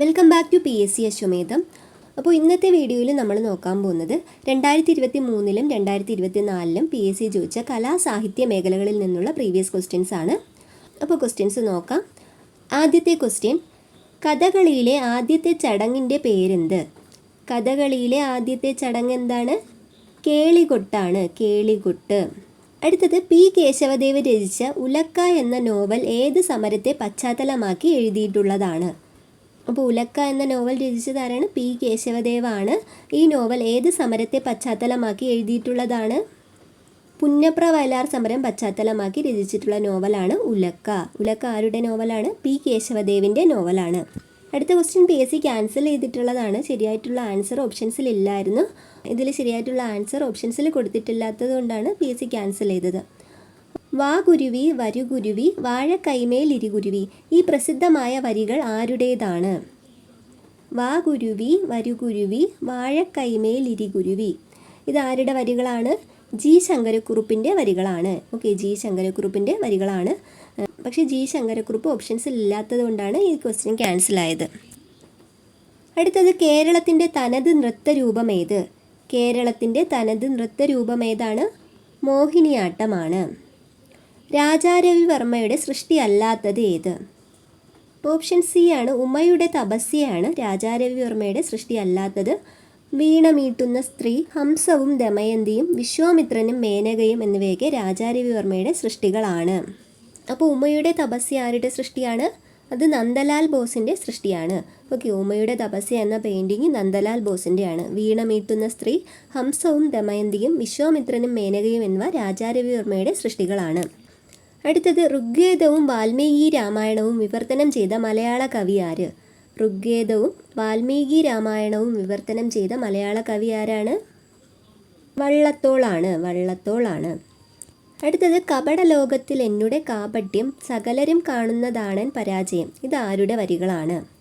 Welcome back to P S C Ashwamedham അപ്പോൾ ഇന്നത്തെ വീഡിയോയിൽ നമ്മൾ നോക്കാൻ പോകുന്നത് രണ്ടായിരത്തി ഇരുപത്തി മൂന്നിലും രണ്ടായിരത്തി ഇരുപത്തി നാലിലും പി എസ് സി ചോദിച്ച കലാ സാഹിത്യ മേഖലകളിൽ നിന്നുള്ള പ്രീവിയസ് ക്വസ്റ്റ്യൻസ് ആണ്. അപ്പോൾ ക്വസ്റ്റ്യൻസ് നോക്കാം. ആദ്യത്തെ ക്വസ്റ്റ്യൻ കഥകളിയിലെ ആദ്യത്തെ ചടങ്ങിന്റെ പേരെന്ത്? കഥകളിയിലെ ആദ്യത്തെ ചടങ്ങ് എന്താണ്? കേളികൊട്ടാണ് കേളികൊട്ട്. അടുത്തത് പി കേശവദേവ് രചിച്ച ഉലക്ക എന്ന നോവൽ ഏത് സമരത്തെ പശ്ചാത്തലമാക്കി എഴുതിയിട്ടുള്ളതാണ്? അപ്പോൾ ഉലക്ക എന്ന നോവൽ രചിച്ചതാരാണ് പി കേശവദേവാണ്. ഈ നോവൽ ഏത് സമരത്തെ പശ്ചാത്തലമാക്കി എഴുതിയിട്ടുള്ളതാണ്? പുന്നപ്ര വയലാർ സമരം പശ്ചാത്തലമാക്കി രചിച്ചിട്ടുള്ള നോവലാണ് ഉലക്ക. ഉലക്ക ആരുടെ നോവലാണ്? പി കേശവദേവിന്റെ നോവലാണ്. അടുത്ത question P S C cancel ചെയ്തിട്ടുള്ളതാണ്. ശരിയായിട്ടുള്ള ആൻസർ ഓപ്ഷൻസിൽ ഇല്ലായിരുന്നു ഇതിൽ ശരിയായിട്ടുള്ള ആൻസർ ഓപ്ഷൻസിൽ കൊടുത്തിട്ടില്ലാത്തത് കൊണ്ടാണ് പി എസ് സി ക്യാൻസൽ ചെയ്തത്. വാ വരുഗുരുവി വരുകുരുവി വാഴക്കൈമേൽ ഇരുഗുരുവി ഈ പ്രസിദ്ധമായ വരികൾ ആരുടേതാണ്? വാ വരുഗുരുവി വരുകുരുവി വാഴക്കൈമേൽ ഇരുഗുരുവി ഇത് ആരുടെ വരികളാണ്? ജി ശങ്കരക്കുറുപ്പിന്റെ വരികളാണ്. ഓക്കെ ജി ശങ്കരക്കുറുപ്പിന്റെ വരികളാണ്. പക്ഷേ ജി ശങ്കരക്കുറുപ്പ് ഓപ്ഷൻസിൽ ഇല്ലാത്തത് കൊണ്ടാണ് ഈ ക്വസ്റ്റ്യൻ ക്യാൻസലായത് അടുത്തത് കേരളത്തിന്റെ തനത് നൃത്തരൂപം ഏത്? കേരളത്തിന്റെ തനത് നൃത്തരൂപം ഏതാണ്? മോഹിനിയാട്ടമാണ്. രാജാരവിവർമ്മയുടെ സൃഷ്ടിയല്ലാത്തത് ഏത്? ഓപ്ഷൻ സി ആണ് ഉമയുടെ തപസ്യയാണ് രാജാരവിവർമ്മയുടെ സൃഷ്ടിയല്ലാത്തത്. വീണ മീട്ടുന്ന സ്ത്രീ ഹംസവും ദമയന്തിയും വിശ്വാമിത്രനും മേനകയും എന്നിവയൊക്കെ രാജാരവിവർമ്മയുടെ സൃഷ്ടികളാണ്. അപ്പോൾ ഉമ്മയുടെ തപസ്യ ആരുടെ സൃഷ്ടിയാണ്? അത് നന്ദലാൽ ബോസിന്റെ സൃഷ്ടിയാണ്. ഓക്കെ ഉമയുടെ തപസ്യ എന്ന പെയിന്റിങ് നന്ദലാൽ ബോസിന്റെയാണ് വീണമീട്ടുന്ന സ്ത്രീ ഹംസവും ദമയന്തിയും വിശ്വാമിത്രനും മേനകയും എന്നിവ രാജാരവിവർമ്മയുടെ സൃഷ്ടികളാണ്. അടുത്തത് ഋഗ്വേദവും വാൽമീകി രാമായണവും വിവർത്തനം ചെയ്ത മലയാള കവി ആര്? ഋഗ്വേദവും വാൽമീകി രാമായണവും വിവർത്തനം ചെയ്ത മലയാള കവി ആരാണ്? വള്ളത്തോളാണ് വള്ളത്തോളാണ്. അടുത്തത് കപടലോകത്തിൽ എന്നുടെ കാപട്യം സകലരും കാണുന്നതാണൻ പരാജയം. ഇത് ആരുടെ വരികളാണ്?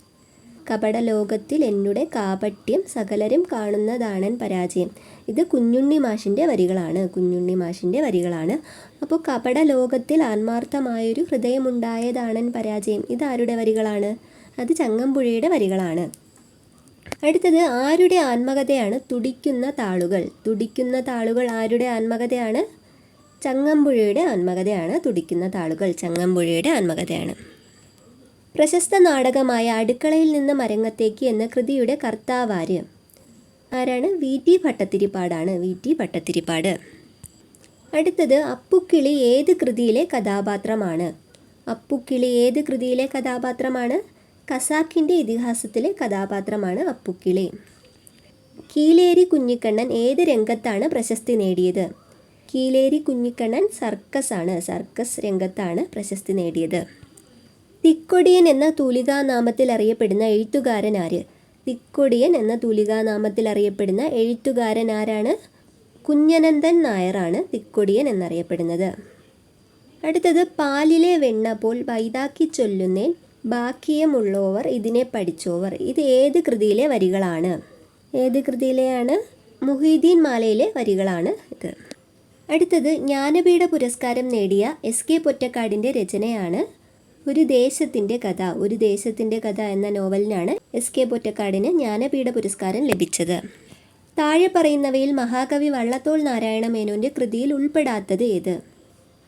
കപടലോകത്തിൽ എന്നുടെ കാപട്യം സകലരും കാണുന്നതാണൻ പരാജയം. ഇത് കുഞ്ഞുണ്ണി മാഷിന്റെ വരികളാണ്. കുഞ്ഞുണ്ണി മാഷിന്റെ വരികളാണ്. അപ്പോൾ കപടലോകത്തിൽ ആത്മാർത്ഥമായൊരു ഹൃദയമുണ്ടായതാണൻ പരാജയം. ഇത് ആരുടെ വരികളാണ്? അത് ചങ്ങമ്പുഴയുടെ വരികളാണ്. അടുത്തത് ആരുടെ ആത്മകഥയാണ്? തുടിക്കുന്ന താളുകൾ. തുടിക്കുന്ന താളുകൾ ആരുടെ ആത്മകഥയാണ്? ചങ്ങമ്പുഴയുടെ ആത്മകഥയാണ്. തുടിക്കുന്ന താളുകൾ ചങ്ങമ്പുഴയുടെ ആത്മകഥയാണ്. പ്രശസ്ത നാടകമായ അടുക്കളയിൽ നിന്ന് മരങ്ങത്തേക്ക് എന്ന കൃതിയുടെ കർത്താവാര്. ആരാണ്? വി. ടി. ഭട്ടത്തിരിപ്പാടാണ് വി. ടി. ഭട്ടത്തിരിപ്പാട് അടുത്തത് അപ്പുക്കിളി ഏത് കൃതിയിലെ കഥാപാത്രമാണ്? അപ്പുക്കിളി ഏത് കൃതിയിലെ കഥാപാത്രമാണ്? കസാക്കിന്റെ ഇതിഹാസത്തിലെ കഥാപാത്രമാണ് അപ്പുക്കിളി. കീലേരി കുഞ്ഞിക്കണ്ണൻ ഏത് രംഗത്താണ് പ്രശസ്തി നേടിയത്? കീലേരി കുഞ്ഞിക്കണ്ണൻ സർക്കസ് ആണ് സർക്കസ് രംഗത്താണ് പ്രശസ്തി നേടിയത്. തിക്കൊടിയൻ എന്ന തൂലികാനാമത്തിൽ അറിയപ്പെടുന്ന എഴുത്തുകാരൻ ആര്? തിക്കൊടിയൻ എന്ന തൂലികാനാമത്തിൽ അറിയപ്പെടുന്ന എഴുത്തുകാരൻ ആരാണ്? കുഞ്ഞനന്ദൻ നായറാണ് തിക്കൊടിയൻ എന്നറിയപ്പെടുന്നത്. അടുത്തത് പാലിലെ വെണ്ണ പോൽ വൈതാക്കി ചൊല്ലുന്നേൻ ബാക്കിയമുള്ളവർ ഇതിനെ പഠിച്ചോവർ. ഇത് ഏത് കൃതിയിലെ വരികളാണ്? ഏത് കൃതിയിലെയാണ്? മുഹീദ്ദീൻ മാലയിലെ വരികളാണ് ഇത്. അടുത്തത് ജ്ഞാനപീഠ പുരസ്കാരം നേടിയ എസ് കെ പൊറ്റക്കാടിന്റെ രചനയാണ് ഒരു ദേശത്തിന്റെ കഥ ഒരു ദേശത്തിന്റെ കഥ എന്ന നോവലിനാണ് എസ് കെ പൊറ്റക്കാടിന് ജ്ഞാനപീഠ പുരസ്കാരം ലഭിച്ചത്. താഴെ പറയുന്നവയിൽ മഹാകവി വള്ളത്തോൾ നാരായണ മേനോന്റെ കൃതിയിൽ ഉൾപ്പെടാത്തത് ഏത്?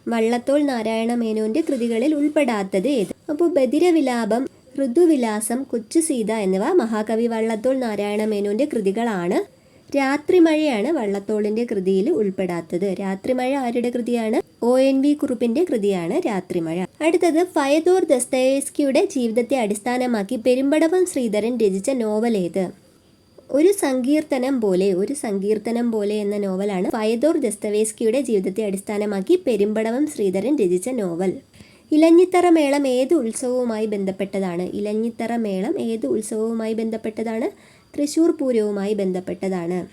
വള്ളത്തോൾ നാരായണ മേനോന്റെ കൃതികളിൽ ഉൾപ്പെടാത്തത് ഏത്? അപ്പോൾ ബദിരവിലാപം ഋതുവിലാസം കൊച്ചു സീത എന്നിവ മഹാകവി വള്ളത്തോൾ നാരായണ മേനോന്റെ കൃതികളാണ്. രാത്രിമഴയാണ് വള്ളത്തോളിന്റെ കൃതിയിൽ ഉൾപ്പെടാത്തത്. രാത്രിമഴ ആരുടെ കൃതിയാണ്? ഒ എൻ വി കുറുപ്പിന്റെ കൃതിയാണ് രാത്രിമഴ അടുത്തത് ഫയദോർ ദസ്തയേസ്കിയുടെ ജീവിതത്തെ അടിസ്ഥാനമാക്കി പെരുമ്പടവം ശ്രീധരൻ രചിച്ച നോവൽ ഏത്? ഒരു സങ്കീർത്തനം പോലെ ഒരു സങ്കീർത്തനം പോലെ എന്ന നോവലാണ് ഫയദോർ ദസ്തവേസ്കിയുടെ ജീവിതത്തെ അടിസ്ഥാനമാക്കി പെരുമ്പടവം ശ്രീധരൻ രചിച്ച നോവൽ. ഇലഞ്ഞിത്തറ മേളം ഏത് ഉത്സവവുമായി ബന്ധപ്പെട്ടതാണ്? ഇലഞ്ഞിത്തറ മേളം ഏത് ഉത്സവവുമായി ബന്ധപ്പെട്ടതാണ്? തൃശ്ശൂർ പൂരവുമായി ബന്ധപ്പെട്ടതാണ്.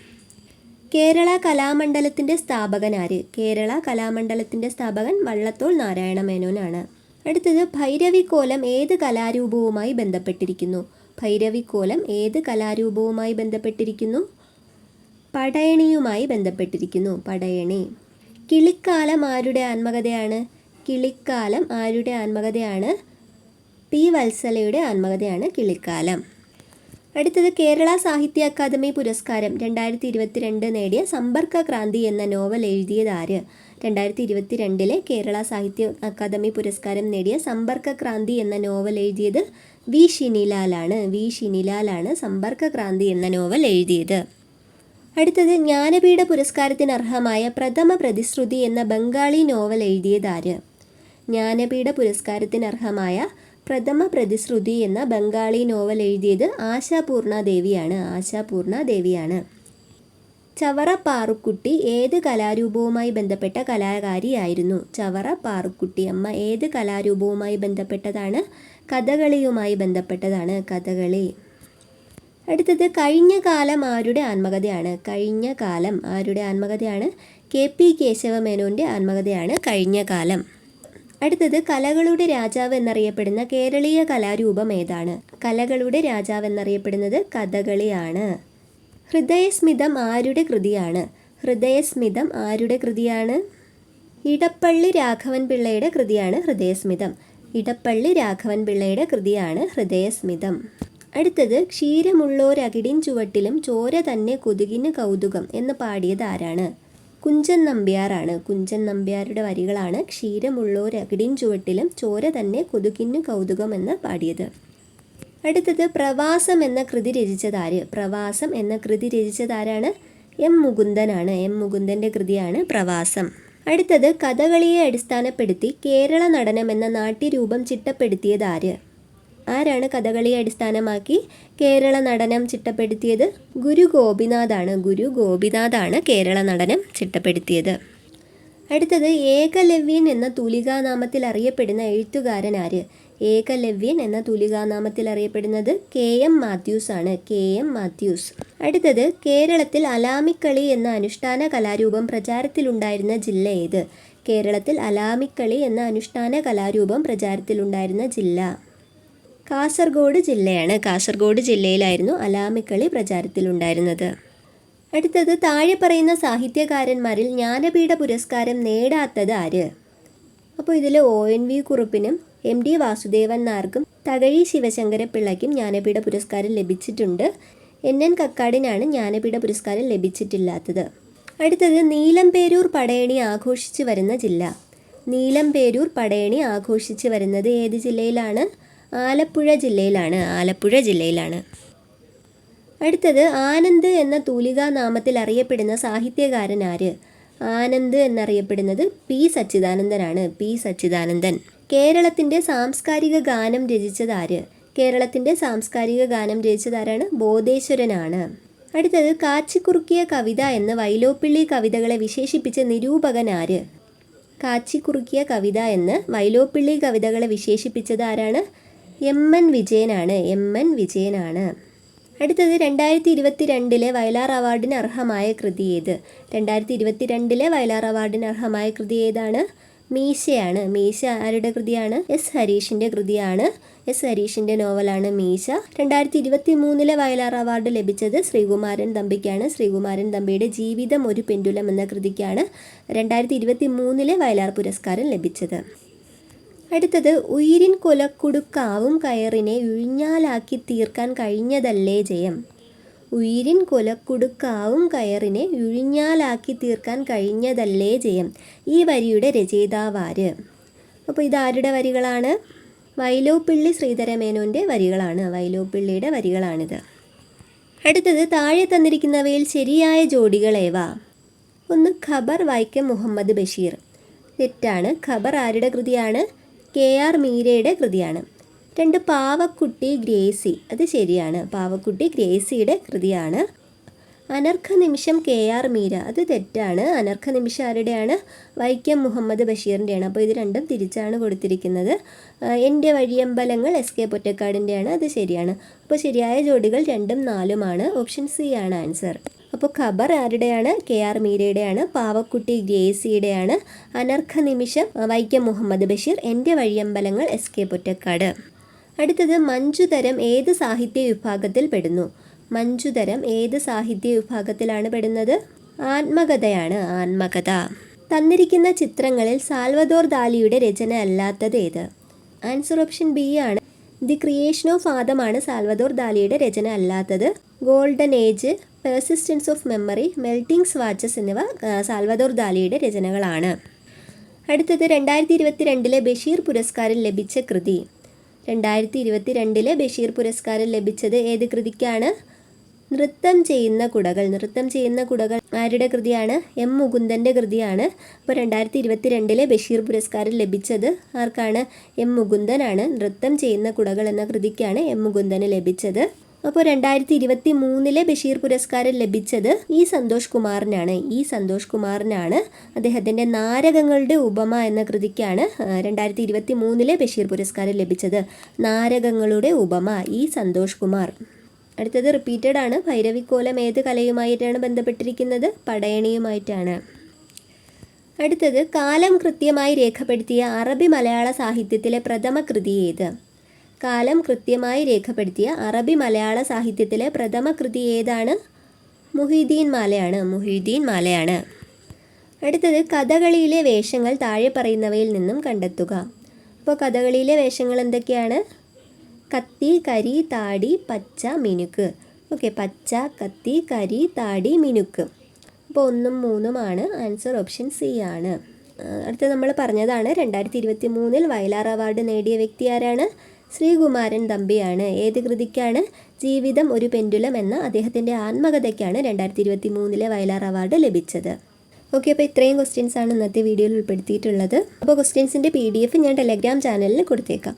കേരള കലാമണ്ഡലത്തിന്റെ സ്ഥാപകൻ ആര്? കേരള കലാമണ്ഡലത്തിന്റെ സ്ഥാപകൻ വള്ളത്തോൾ നാരായണ മേനോനാണ് അടുത്തത് ഭൈരവിക്കോലം ഏത് കലാരൂപവുമായി ബന്ധപ്പെട്ടിരിക്കുന്നു? ഭൈരവിക്കോലം ഏത് കലാരൂപവുമായി ബന്ധപ്പെട്ടിരിക്കുന്നു? പടയണിയുമായി ബന്ധപ്പെട്ടിരിക്കുന്നു. പടയണി. കിളിക്കാലം ആരുടെ ആത്മകഥയാണ്? കിളിക്കാലം ആരുടെ ആത്മകഥയാണ്? പി വത്സലയുടെ ആത്മകഥയാണ് കിളിക്കാലം. അടുത്തത് കേരള സാഹിത്യ അക്കാദമി പുരസ്കാരം രണ്ടായിരത്തി ഇരുപത്തിരണ്ട് നേടിയ സമ്പർക്ക ക്രാന്തി എന്ന നോവൽ എഴുതിയത് ആര്? രണ്ടായിരത്തി ഇരുപത്തിരണ്ടിലെ കേരള സാഹിത്യ അക്കാദമി പുരസ്കാരം നേടിയ സമ്പർക്ക ക്രാന്തി എന്ന നോവൽ എഴുതിയത് വി ഷിനിലാലാണ് വി ഷിനിലാലാണ് സമ്പർക്ക ക്രാന്തി എന്ന നോവൽ എഴുതിയത്. അടുത്തത് ജ്ഞാനപീഠ പുരസ്കാരത്തിന് അർഹമായ പ്രഥമ പ്രതിശ്രുതി എന്ന ബംഗാളി നോവൽ എഴുതിയതാര് ജ്ഞാനപീഠ പുരസ്കാരത്തിന് അർഹമായ പ്രഥമ പ്രതിശ്രുതി എന്ന ബംഗാളി നോവൽ എഴുതിയത് ആശാപൂർണ ദേവിയാണ് ആശാപൂർണ ദേവിയാണ് ചവറ പാറുക്കുട്ടി ഏത് കലാരൂപവുമായി ബന്ധപ്പെട്ട കലാകാരിയായിരുന്നു ചവറ പാറുക്കുട്ടി അമ്മ ഏത് കലാരൂപവുമായി ബന്ധപ്പെട്ടതാണ്? കഥകളിയുമായി ബന്ധപ്പെട്ടതാണ്. കഥകളി. അടുത്തത് കഴിഞ്ഞ കാലം ആരുടെ ആത്മകഥയാണ്? കഴിഞ്ഞ കാലം ആരുടെ ആത്മകഥയാണ്? കെ പി കേശവമേനോന്റെ ആത്മകഥയാണ് കഴിഞ്ഞ കാലം. അടുത്തത് കലകളുടെ രാജാവ് എന്നറിയപ്പെടുന്ന കേരളീയ കലാരൂപം ഏതാണ്? കലകളുടെ രാജാവ് എന്നറിയപ്പെടുന്നത് കഥകളിയാണ്. ഹൃദയസ്മിതം ആരുടെ കൃതിയാണ്? ഹൃദയസ്മിതം ആരുടെ കൃതിയാണ്? ഇടപ്പള്ളി രാഘവൻ പിള്ളയുടെ കൃതിയാണ് ഹൃദയസ്മിതം. ഇടപ്പള്ളി രാഘവൻ പിള്ളയുടെ കൃതിയാണ് ഹൃദയസ്മിതം. അടുത്തത് ക്ഷീരമുള്ളോരകിടിൻ ചുവട്ടിലും ചോര തന്നെ കൊതുകിന് കൗതുകം എന്ന് പാടിയത് ആരാണ്? കുഞ്ചൻ നമ്പ്യാറാണ് കുഞ്ചൻ നമ്പ്യാരുടെ വരികളാണ് ക്ഷീരമുള്ളോരകിടിൻ ചുവട്ടിലും ചോര തന്നെ കൊതുകിന്നു കൗതുകം എന്ന് പാടിയത്. അടുത്തത് പ്രവാസം എന്ന കൃതി രചിച്ചതാര്? പ്രവാസം എന്ന കൃതി രചിച്ചതാരാണ്? എം മുകുന്ദനാണ്. എം മുകുന്ദന്റെ കൃതിയാണ് പ്രവാസം. അടുത്തത് കഥകളിയെ അടിസ്ഥാനപ്പെടുത്തി കേരള നടനം എന്ന നാട്യരൂപം ചിട്ടപ്പെടുത്തിയതാര്? ആരാണ് കഥകളിയെ അടിസ്ഥാനമാക്കി കേരള നടനം ചിട്ടപ്പെടുത്തിയത്? ഗുരു ഗോപിനാഥാണ്. ഗുരു ഗോപിനാഥാണ് കേരള നടനം ചിട്ടപ്പെടുത്തിയത്. അടുത്തത് ഏകലവ്യൻ എന്ന തൂലികാനാമത്തിൽ അറിയപ്പെടുന്ന എഴുത്തുകാരൻ ആര്? ഏകലവ്യൻ എന്ന തൂലികാനാമത്തിൽ അറിയപ്പെടുന്നത് കെ എം മാത്യൂസ് ആണ്. K M Mathews. അടുത്തത് കേരളത്തിൽ അലാമിക്കളി എന്ന അനുഷ്ഠാന കലാരൂപം പ്രചാരത്തിലുണ്ടായിരുന്ന ജില്ല ഏത്? കേരളത്തിൽ അലാമിക്കളി എന്ന അനുഷ്ഠാന കലാരൂപം പ്രചാരത്തിലുണ്ടായിരുന്ന ജില്ല. കാസർഗോഡ് ജില്ലയാണ്. കാസർഗോഡ് ജില്ലയിലായിരുന്നു അലാമിക്കളി പ്രചാരത്തിലുണ്ടായിരുന്നത്. അടുത്തത് താഴെ പറയുന്ന സാഹിത്യകാരന്മാരിൽ ജ്ഞാനപീഠ പുരസ്കാരം നേടാത്തത് ആര്? അപ്പോൾ ഇതിൽ ഒ എൻ വി കുറുപ്പിനും എം ഡി വാസുദേവൻ നായർക്കും തകഴി ശിവശങ്കരപ്പിള്ളയ്ക്കും ജ്ഞാനപീഠ പുരസ്കാരം ലഭിച്ചിട്ടുണ്ട്. എൻ എൻ കക്കാടിനാണ് ജ്ഞാനപീഠ പുരസ്കാരം ലഭിച്ചിട്ടില്ലാത്തത്. അടുത്തത് നീലംപേരൂർ പടയണി ആഘോഷിച്ചു വരുന്ന ജില്ല. നീലംപേരൂർ പടയണി ആഘോഷിച്ചു വരുന്നത് ഏത് ജില്ലയിലാണ്? ആലപ്പുഴ ജില്ലയിലാണ് ആലപ്പുഴ ജില്ലയിലാണ്. അടുത്തത് ആനന്ദ് എന്ന തൂലികാ നാമത്തിൽ അറിയപ്പെടുന്ന സാഹിത്യകാരൻ ആര്? ആനന്ദ് എന്നറിയപ്പെടുന്നത് പി സച്ചിദാനന്ദനാണ് പി സച്ചിദാനന്ദൻ. കേരളത്തിന്റെ സാംസ്കാരിക ഗാനം രചിച്ചതാര് കേരളത്തിന്റെ സാംസ്കാരിക ഗാനം രചിച്ചതാരാണ് ബോധേശ്വരനാണ്. അടുത്തത് കാച്ചിക്കുറുക്കിയ കവിത എന്ന് വൈലോപ്പിള്ളി കവിതകളെ വിശേഷിപ്പിച്ച നിരൂപകൻ ആര്? കാച്ചിക്കുറുക്കിയ കവിത എന്ന് വൈലോപ്പിള്ളി കവിതകളെ വിശേഷിപ്പിച്ചത് ആരാണ്? എം എൻ വിജയനാണ് എം എൻ വിജയനാണ്. അടുത്തത് രണ്ടായിരത്തി ഇരുപത്തി രണ്ടിലെ വയലാർ അവാർഡിന് അർഹമായ കൃതി ഏത്? രണ്ടായിരത്തി ഇരുപത്തി രണ്ടിലെ വയലാർ അവാർഡിന് അർഹമായ കൃതി ഏതാണ്? മീശയാണ്. മീശ ആരുടെ കൃതിയാണ്? എസ് ഹരീഷിന്റെ കൃതിയാണ്. എസ് ഹരീഷിന്റെ നോവലാണ് മീശ. രണ്ടായിരത്തി ഇരുപത്തി മൂന്നിലെ വയലാർ അവാർഡ് ലഭിച്ചത് ശ്രീകുമാരൻ തമ്പിക്കാണ്. ശ്രീകുമാരൻ തമ്പിയുടെ ജീവിതം ഒരു പെൻഡുലം എന്ന കൃതിക്കാണ് രണ്ടായിരത്തി ഇരുപത്തി മൂന്നിലെ വയലാർ പുരസ്കാരം ലഭിച്ചത്. അടുത്തത് ഉയിരിൻ കൊലക്കുടുക്കാവും കയറിനെ ഉഴിഞ്ഞാലാക്കി തീർക്കാൻ കഴിഞ്ഞതല്ലേ ജയം. ഉയിരിൻ കൊലക്കുടുക്കാവും കയറിനെ ഉഴിഞ്ഞാലാക്കി തീർക്കാൻ കഴിഞ്ഞതല്ലേ ജയം. ഈ വരിയുടെ രചയിതാവാര്? അപ്പോൾ ഇതാരുടെ വരികളാണ്? വൈലോപ്പിള്ളി ശ്രീധരമേനോന്റെ വരികളാണ്. വൈലോപ്പിള്ളിയുടെ വരികളാണിത്. അടുത്തത് താഴെ തന്നിരിക്കുന്നവയിൽ ശരിയായ ജോഡികളേവ ഒന്ന് ഖബർ വൈക്കം മുഹമ്മദ് ബഷീർ. തെറ്റാണ്. ഖബർ ആരുടെ കൃതിയാണ്? കെ ആർ മീരയുടെ കൃതിയാണ്. രണ്ട് പാവക്കുട്ടി ഗ്രേസി അത് ശരിയാണ്. പാവക്കുട്ടി ഗ്രേസിയുടെ കൃതിയാണ്. അനർഘ നിമിഷം കെ ആർ മീര അത് തെറ്റാണ്. അനർഘ നിമിഷം ആരുടെയാണ്? വൈക്കം മുഹമ്മദ് ബഷീറിന്റെയാണ് അപ്പോൾ ഇത് രണ്ടും തിരിച്ചാണ് കൊടുത്തിരിക്കുന്നത്. എന്റെ വഴിയമ്പലങ്ങൾ എസ് കെ പൊറ്റക്കാടിന്റെയാണ് അത് ശരിയാണ്. അപ്പോൾ ശരിയായ ജോഡികൾ രണ്ടും നാലുമാണ്. ഓപ്ഷൻ സി ആണ് ആൻസർ. അപ്പോൾ ഖബർ ആരുടെയാണ്? കെ ആർ മീരയുടെയാണ്. പാവക്കുട്ടി ഗ്രേസിയുടെയാണ് അനർഘ നിമിഷം വൈക്കം മുഹമ്മദ് ബഷീർ എന്റെ വഴിയമ്പലങ്ങൾ എസ് കെ പൊറ്റക്കാട്. അടുത്തത് മഞ്ജുതരം ഏത് സാഹിത്യ വിഭാഗത്തിൽ പെടുന്നു? മഞ്ജുതരം ഏത് സാഹിത്യ വിഭാഗത്തിലാണ് പെടുന്നത്? ആത്മകഥയാണ് ആത്മകഥ. തന്നിരിക്കുന്ന ചിത്രങ്ങളിൽ സാൽവദോർ ദാലിയുടെ രചന അല്ലാത്തത് ഏത്? ആൻസർ ഓപ്ഷൻ ബി ആണ്. ദി ക്രിയേഷൻ ഓഫ് ആദമാണ് സാൽവദോർ ദാലിയുടെ രചന അല്ലാത്തത്. Golden age persistence of memory melting watches എന്നിവ സാൽവദോർ ദാലിയുടെ രചനകളാണ്. അടുത്തത് രണ്ടായിരത്തി ഇരുപത്തി രണ്ടിലെ ബഷീർ പുരസ്കാരം ലഭിച്ച കൃതി. രണ്ടായിരത്തി ഇരുപത്തി രണ്ടിലെ ബഷീർ പുരസ്കാരം ലഭിച്ചത് ഏത് കൃതിക്കാണ്? നൃത്തം ചെയ്യുന്ന കുടകൾ. നൃത്തം ചെയ്യുന്ന കുടകൾ ആരുടെ കൃതിയാണ്? എം മുകുന്ദന്റെ കൃതിയാണ്. അപ്പോൾ രണ്ടായിരത്തി ഇരുപത്തി രണ്ടിലെ ബഷീർ പുരസ്കാരം ലഭിച്ചത് ആർക്കാണ്? എം മുകുന്ദനാണ്. നൃത്തം ചെയ്യുന്ന കുടകൾ എന്ന കൃതിക്കാണ് എം മുകുന്ദന് ലഭിച്ചത്. അപ്പോൾ രണ്ടായിരത്തി ഇരുപത്തി മൂന്നിലെ ബഷീർ പുരസ്കാരം ലഭിച്ചത് ഈ സന്തോഷ് കുമാറിനാണ്. ഈ സന്തോഷ് കുമാറിനാണ് അദ്ദേഹത്തിന്റെ നാരകങ്ങളുടെ ഉപമ എന്ന കൃതിക്കാണ് രണ്ടായിരത്തി ഇരുപത്തി മൂന്നിലെ ബഷീർ പുരസ്കാരം ലഭിച്ചത്. നാരകങ്ങളുടെ ഉപമ ഈ സന്തോഷ് കുമാർ. അടുത്തത് റിപ്പീറ്റഡ് ആണ്. ഭൈരവിക്കോലം ഏത് കലയുമായിട്ടാണ് ബന്ധപ്പെട്ടിരിക്കുന്നത്? പടയണിയുമായിട്ടാണ്. അടുത്തത് കാലം കൃത്യമായി രേഖപ്പെടുത്തിയ അറബി മലയാള സാഹിത്യത്തിലെ പ്രഥമ കൃതി ഏത്? കാലം കൃത്യമായി രേഖപ്പെടുത്തിയ അറബി മലയാള സാഹിത്യത്തിലെ പ്രഥമ കൃതി ഏതാണ്? മുഹീദ്ദീൻ മാലയാണ്. മുഹീദ്ദീൻ മാലയാണ്. അടുത്തത് കഥകളിയിലെ വേഷങ്ങൾ താഴെ പറയുന്നവയിൽ നിന്നും കണ്ടെത്തുക. അപ്പോൾ കഥകളിയിലെ വേഷങ്ങൾ എന്തൊക്കെയാണ്? കത്തി കരി താടി പച്ച മിനുക്ക്. ഓക്കെ പച്ച കത്തി കരി താടി മിനുക്ക്. അപ്പോൾ ഒന്നും മൂന്നുമാണ് ആൻസർ ഓപ്ഷൻ സി ആണ്. അടുത്ത നമ്മൾ പറഞ്ഞതാണ്. രണ്ടായിരത്തി ഇരുപത്തി മൂന്നിൽ വയലാർ അവാർഡ് നേടിയ വ്യക്തി ആരാണ്? ശ്രീകുമാരൻ തമ്പിയാണ്. ഏത് കൃതിക്കാണ് ജീവിതം ഒരു പെൻഡുലം എന്ന അദ്ദേഹത്തിന്റെ ആത്മകഥയ്ക്കാണ് രണ്ടായിരത്തി ഇരുപത്തി മൂന്നിലെ വയലാർ അവാർഡ് ലഭിച്ചത്. ഓക്കെ അപ്പോൾ ഇത്രയും ക്വസ്റ്റ്യൻസ് ആണ് ഇന്നത്തെ വീഡിയോയിൽ ഉൾപ്പെടുത്തിയിട്ടുള്ളത്. അപ്പോൾ ക്വസ്റ്റ്യൻസിന്റെ പി ഡി എഫ് ഞാൻ ടെലഗ്രാം ചാനലിൽ കൊടുത്തേക്കാം.